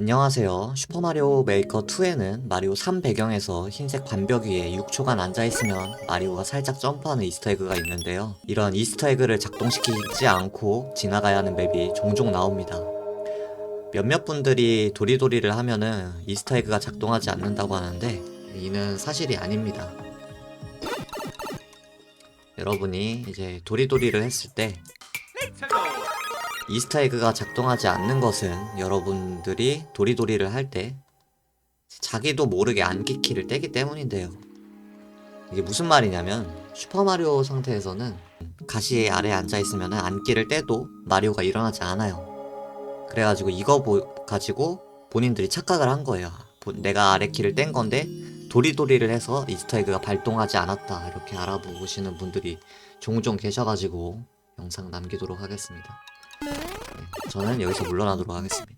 안녕하세요. 슈퍼마리오 메이커 2에는 마리오 3 배경에서 흰색 반벽 위에 6초간 앉아있으면 마리오가 살짝 점프하는 이스터에그가 있는데요. 이런 이스터에그를 작동시키지 않고 지나가야 하는 맵이 종종 나옵니다. 몇몇 분들이 도리도리를 하면은 이스터에그가 작동하지 않는다고 하는데 이는 사실이 아닙니다. 여러분이 이제 도리도리를 했을 때 이스터에그가 작동하지 않는 것은 여러분들이 도리도리를 할 때 자기도 모르게 안기 키를 떼기 때문인데요. 이게 무슨 말이냐면 슈퍼마리오 상태에서는 가시 아래에 앉아있으면 안기를 떼도 마리오가 일어나지 않아요. 그래가지고 이거 보, 가지고 본인들이 착각을 한 거예요. 보- 내가 아래 키를 뗀 건데 도리도리를 해서 이스터에그가 발동하지 않았다 이렇게 알아보시는 분들이 종종 계셔가지고 영상 남기도록 하겠습니다. 네, 저는 여기서 물러나도록 하겠습니다.